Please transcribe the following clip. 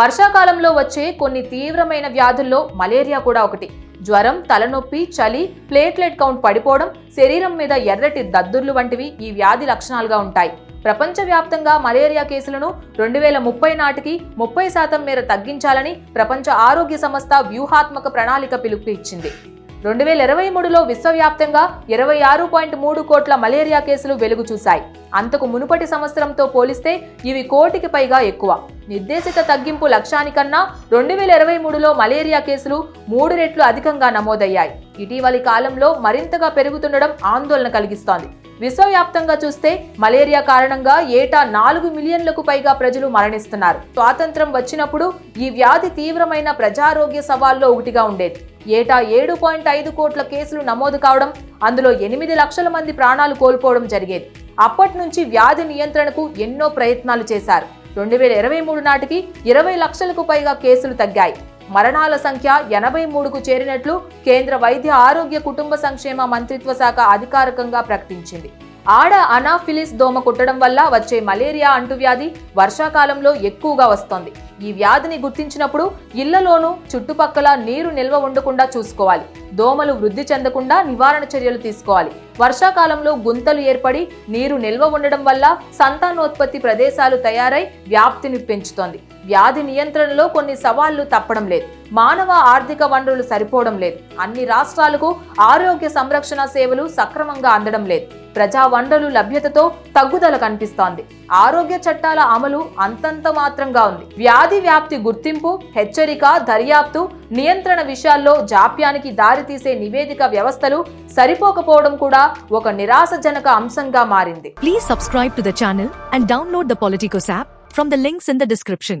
వర్షాకాలంలో వచ్చే కొన్ని తీవ్రమైన వ్యాధుల్లో మలేరియా కూడా ఒకటి. జ్వరం తలనొప్పి చలి ప్లేట్లెట్ కౌంట్ పడిపోవడం శరీరం మీద ఎర్రటి దద్దుర్లు వంటివి ఈ వ్యాధి లక్షణాలుగా ఉంటాయి. ప్రపంచవ్యాప్తంగా మలేరియా కేసులను రెండు వేల ముప్పై నాటికి ముప్పై శాతం మేర తగ్గించాలని ప్రపంచ ఆరోగ్య సంస్థ వ్యూహాత్మక ప్రణాళిక పిలుపు ఇచ్చింది రెండు వేల ఇరవై మూడులో విశ్వవ్యాప్తంగా ఇరవై ఆరు పాయింట్ మూడు కోట్ల మలేరియా కేసులు వెలుగు చూశాయి. అంతకు మునుపటి సంవత్సరంతో పోలిస్తే ఇవి కోటికి పైగా ఎక్కువ. నిర్దేశిత తగ్గింపు లక్ష్యానికన్నా రెండు వేల ఇరవై మూడులో మలేరియా కేసులు మూడు రెట్లు అధికంగా నమోదయ్యాయి. ఇటీవలి కాలంలో మరింతగా పెరుగుతుండడం ఆందోళన కలిగిస్తోంది. విశ్వవ్యాప్తంగా చూస్తే మలేరియా కారణంగా ఏటా నాలుగు మిలియన్లకు పైగా ప్రజలు మరణిస్తున్నారు. స్వాతంత్రం వచ్చినప్పుడు ఈ వ్యాధి తీవ్రమైన ప్రజారోగ్య సవాల్లో ఒకటిగా ఉండేది. ఏటా ఏడు పాయింట్ ఐదు కోట్ల కేసులు నమోదు కావడం అందులో ఎనిమిది లక్షల మంది ప్రాణాలు కోల్పోవడం జరిగేది. అప్పటి నుంచి వ్యాధి నియంత్రణకు ఎన్నో ప్రయత్నాలు చేశారు. రెండు వేల ఇరవై మూడు నాటికి ఇరవై లక్షలకు పైగా కేసులు తగ్గాయి. మరణాల సంఖ్య ఎనభై మూడుకు చేరినట్లు కేంద్ర వైద్య ఆరోగ్య కుటుంబ సంక్షేమ మంత్రిత్వ శాఖ అధికారికంగా ప్రకటించింది. ఆడ అనాఫిలిస్ దోమ కుట్టడం వల్ల వచ్చే మలేరియా అంటువ్యాధి వర్షాకాలంలో ఎక్కువగా వస్తోంది. ఈ వ్యాధిని గుర్తించినప్పుడు ఇళ్ళలోనూ చుట్టుపక్కల నీరు నిల్వ ఉండకుండా చూసుకోవాలి. దోమలు వృద్ధి చెందకుండా నివారణ చర్యలు తీసుకోవాలి. వర్షాకాలంలో గుంతలు ఏర్పడి నీరు నిల్వ ఉండడం వల్ల సంతానోత్పత్తి ప్రదేశాలు తయారై వ్యాప్తిని పెంచుతోంది. వ్యాధి నియంత్రణలో కొన్ని సవాళ్ళు తప్పడం లేదు. మానవ ఆర్థిక వనరులు సరిపోవడం లేదు. అన్ని రాష్ట్రాలకు ఆరోగ్య సంరక్షణ సేవలు సక్రమంగా అందడం లేదు. ప్రజా వనరులు లభ్యతతో తగ్గుదల కనిపిస్తోంది. ఆరోగ్య చట్టాల అమలు అంతంత మాత్రంగా ఉంది. వ్యాధి వ్యాప్తి గుర్తింపు హెచ్చరిక దర్యాప్తు నియంత్రణ విషయాల్లో జాప్యానికి దారితీసే నివేదిక వ్యవస్థలు సరిపోకపోవడం కూడా ఒక నిరాశజనక అంశంగా మారింది. Please subscribe to the channel and download the Politicos app from the links in the description